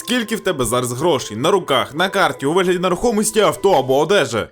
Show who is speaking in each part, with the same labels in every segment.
Speaker 1: Скільки в тебе зараз грошей на руках, на карті, у вигляді нерухомості, авто або одежі?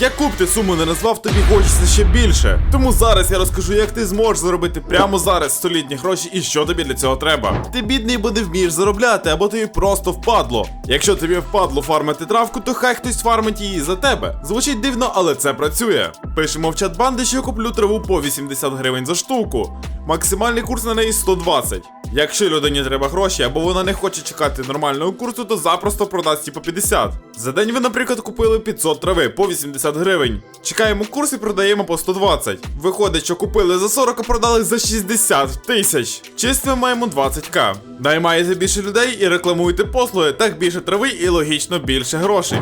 Speaker 1: Яку б ти суму не назвав, тобі хочеться ще більше. Тому зараз я розкажу, як ти зможеш заробити прямо зараз солідні гроші і що тобі для цього треба. Ти бідний, бо не вмієш заробляти, або тобі просто впадло. Якщо тобі впадло фармити травку, то хай хтось фармить її за тебе. Звучить дивно, але це працює. Пишемо в чат банди, що я куплю траву по 80 гривень за штуку. Максимальний курс на неї 120. Якщо людині треба гроші, або вона не хоче чекати нормального курсу, то запросто продасть її по 50. За день ви, наприклад, купили 500 трави по 80 гривень. Чекаємо курс і продаємо по 120. Виходить, що купили за 40, а продали за 60 тисяч. Чисто маємо 20к. Наймаєте більше людей і рекламуєте послуги, так більше трави і логічно більше грошей.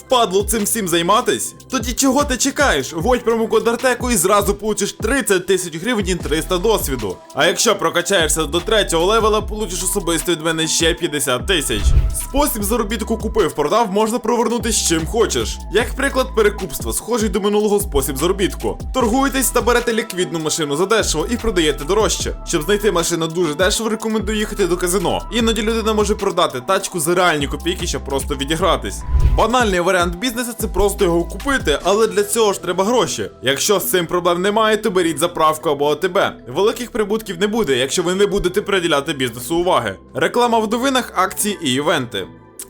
Speaker 1: Впадло цим всім займатись? Тоді чого ти чекаєш? Вводь промокод Артеку і зразу получиш 30 тисяч гривень і 300 досвіду. А якщо прокачаєшся до третього левела, получиш особисто від мене ще 50 тисяч. Спосіб заробітку купив, продав, можна провернути з чим хочеш. Як приклад перекупства, схожий до минулого спосіб заробітку. Торгуєтесь та берете ліквідну машину за дешево і продаєте дорожче. Щоб знайти машину дуже дешево, рекомендую їхати до казино. Іноді людина може продати тачку за реальні копійки, щоб просто відігратись. Банальний варіант бізнесу це просто його купити, але для цього ж треба гроші. Якщо з цим проблем немає, то беріть заправку або АТБ. Великих прибутків не буде, якщо ви не будете приділяти бізнесу уваги. Реклама в новинах, акції і івенти.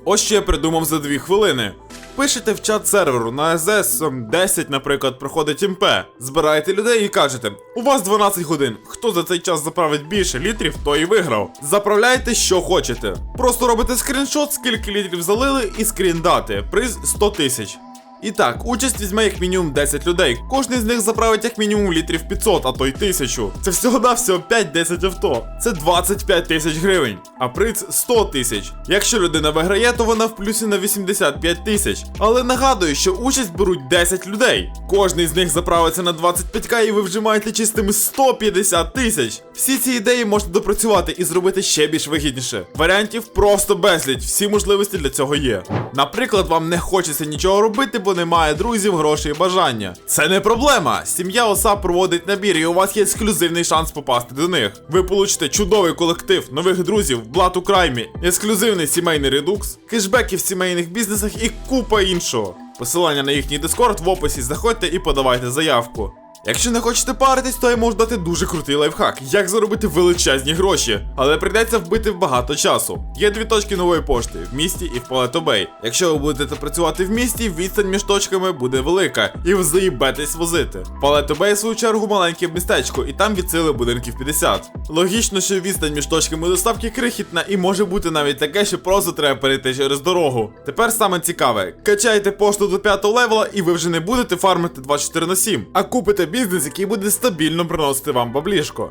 Speaker 1: Ось що я придумав за дві хвилини. Пишете в чат серверу на СС 10, наприклад, проходить МП. Збираєте людей і кажете: у вас 12 годин. Хто за цей час заправить більше літрів, той і виграв. Заправляйте, що хочете. Просто робите скріншот, скільки літрів залили, і скрін дати. Приз 100 тисяч. І так, участь візьме як мінімум 10 людей. Кожний з них заправить як мінімум літрів 500, а то й 1000. Це всього навсього 5-10 авто. Це 25 тисяч гривень, а приз 100 тисяч. Якщо людина виграє, то вона в плюсі на 85 тисяч. Але нагадую, що участь беруть 10 людей. Кожний з них заправиться на 25к і ви вже маєте чистими 150 тисяч. Всі ці ідеї можна допрацювати і зробити ще більш вигідніше. Варіантів просто безліч, всі можливості для цього є. Наприклад, вам не хочеться нічого робити, бо немає друзів, грошей і бажання. Це не проблема. Сім'я ОСА проводить набір, і у вас є ексклюзивний шанс попасти до них. Ви получите чудовий колектив, нових друзів, блат у краймі, ексклюзивний сімейний редукс, кешбеки в сімейних бізнесах і купа іншого. Посилання на їхній дискорд в описі заходьте і подавайте заявку. Якщо не хочете паритись, то я можу дати дуже крутий лайфхак, як заробити величезні гроші, але прийдеться вбити багато часу. Є дві точки нової пошти в місті і в Палето-Бей. Якщо ви будете працювати в місті, відстань між точками буде велика, і ви заїбетесь возити. Палето-Бей, в свою чергу, маленьке містечко, і там від сили будинків 50. Логічно, що відстань між точками доставки крихітна, і може бути навіть таке, що просто треба перейти через дорогу. Тепер саме цікаве: качайте пошту до 5 левела, і ви вже не будете фармити 24 на 7, а купите бізнес, який буде стабільно приносити вам баблішко.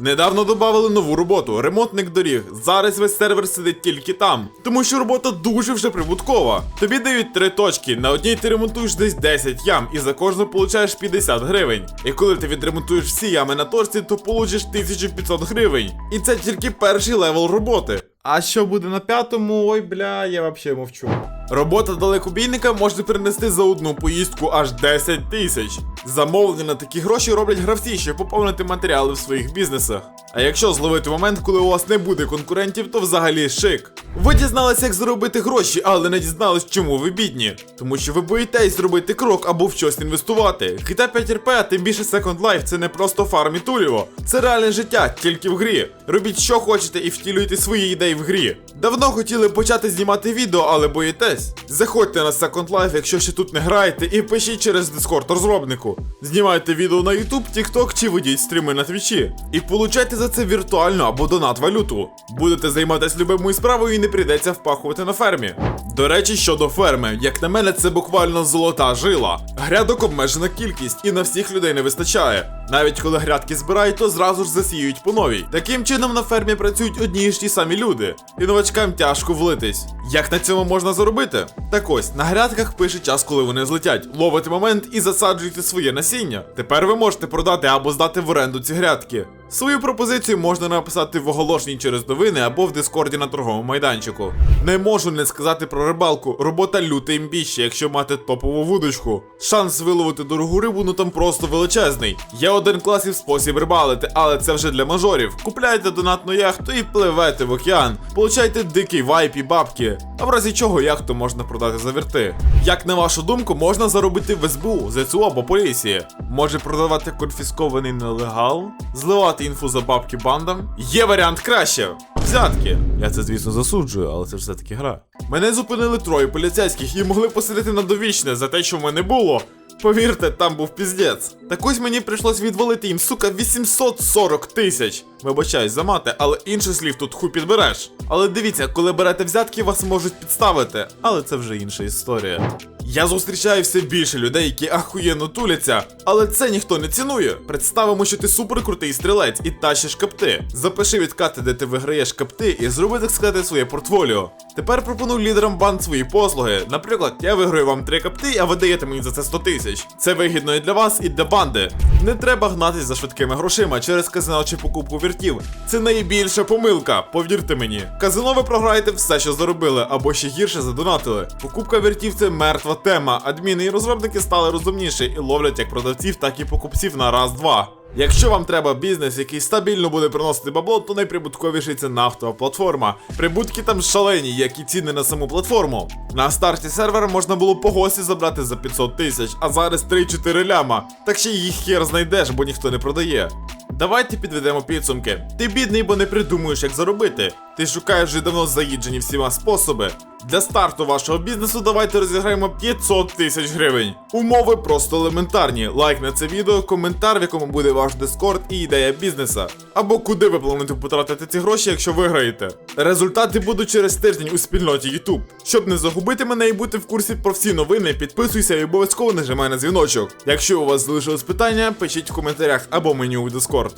Speaker 1: Недавно додали нову роботу ремонтник доріг. Зараз весь сервер сидить тільки там, тому що робота дуже вже прибуткова. Тобі дають три точки. На одній ти ремонтуєш десь 10 ям, і за кожну получаєш 50 гривень. І коли ти відремонтуєш всі ями на точці, то получиш 1500 гривень. І це тільки перший левел роботи. А що буде на п'ятому? Ой, бля, я взагалі мовчу. Робота далекобійника може принести за одну поїздку аж 10 тисяч. Замовлення на такі гроші роблять гравці, щоб поповнити матеріали в своїх бізнесах. А якщо зловити момент, коли у вас не буде конкурентів, то взагалі шик. Ви дізналися, як заробити гроші, але не дізнались, чому ви бідні. Тому що ви боїтесь зробити крок або в щось інвестувати. GTA 5 RP, а тим більше Second Life, це не просто фарм і туліво. Це реальне життя, тільки в грі. Робіть що хочете і втілюйте свої ідеї в грі. Давно хотіли почати знімати відео, але боїтесь. Заходьте на Second Life, якщо ще тут не граєте, і пишіть через Discord розробнику. Знімайте відео на YouTube, TikTok чи ведіть стріми на Твічі. І получайте за це віртуальну або донат валюту. Будете займатися любимою справою і не прийдеться впахувати на фермі. До речі, щодо ферми, як на мене, це буквально золота жила. Грядок обмежена кількість і на всіх людей не вистачає. Навіть коли грядки збирають, то зразу ж засіюють по новій. Таким чином на фермі працюють одні ж ті самі люди. І новачкам тяжко влитись. Як на цьому можна заробити? Так ось, на грядках пише час, коли вони злетять. Ловите момент і засаджуєте своє насіння. Тепер ви можете продати або здати в оренду ці грядки. Свою пропозицію можна написати в оголошенні через новини або в дискорді на торговому майданчику. Не можу не сказати про рибалку. Робота люта імбіще, якщо мати топову вудочку. Шанс виловити дорогу рибу ну там просто величезний. Є один класів спосіб рибалити, але це вже для мажорів. Купляйте донатну яхту і пливете в океан. Получайте дикий вайп і бабки. А в разі чого яхту можна продати за вірти. Як на вашу думку, можна заробити в СБУ, ЗСУ або поліції? Може продавати конфіскований нелегал? Зливати інфу за бабки бандам? Є варіант краще. Взятки. Я це, звісно, засуджую, але це ж все-таки гра. Мене зупинили троє поліцейських і могли посадити на довічне за те, що в мене було. Повірте, там був піздець. Так ось мені прийшлось відвалити їм, сука, 840 тисяч. Вибачаюсь за мати, але інших слів тут хуй підбереш. Але дивіться, коли берете взятки, вас можуть підставити. Але це вже інша історія. Я зустрічаю все більше людей, які ахуєнно туляться, але це ніхто не цінує. Представимо, що ти суперкрутий стрілець і тащиш капти. Запиши відкати, де ти виграєш капти, і зроби, так сказати, своє портфоліо. Тепер пропоную лідерам банд свої послуги. Наприклад, я виграю вам три капти, а ви даєте мені за це 100 тисяч. Це вигідно і для вас, і для банди. Не треба гнатись за швидкими грошима через казино чи покупку віртів. Це найбільша помилка, повірте мені. Казино ви програєте все, що заробили, або ще гірше задонатили. Покупка віртів це мертва тема. Адміни і розробники стали розумніші і ловлять як продавців, так і покупців на раз-два. Якщо вам треба бізнес, який стабільно буде приносити бабло, то найприбутковіший це нафтова платформа. Прибутки там шалені, як і ціни на саму платформу. На старті сервера можна було по гості забрати за 500 тисяч, а зараз 3-4 ляма. Так ще їх хер знайдеш, бо ніхто не продає. Давайте підведемо підсумки. Ти бідний, бо не придумуєш, як заробити. Ти шукаєш вже давно заїджені всіма способи. Для старту вашого бізнесу давайте розіграємо 500 тисяч гривень. Умови просто елементарні. Лайк на це відео, коментар, в якому буде ваш дискорд і ідея бізнеса. Або куди ви плануєте потратити ці гроші, якщо виграєте. Результати будуть через тиждень у спільноті YouTube. Щоб не загубити мене і бути в курсі про всі новини, підписуйся і обов'язково нажимай на дзвіночок. Якщо у вас залишилось питання, пишіть в коментарях або меню у Discord.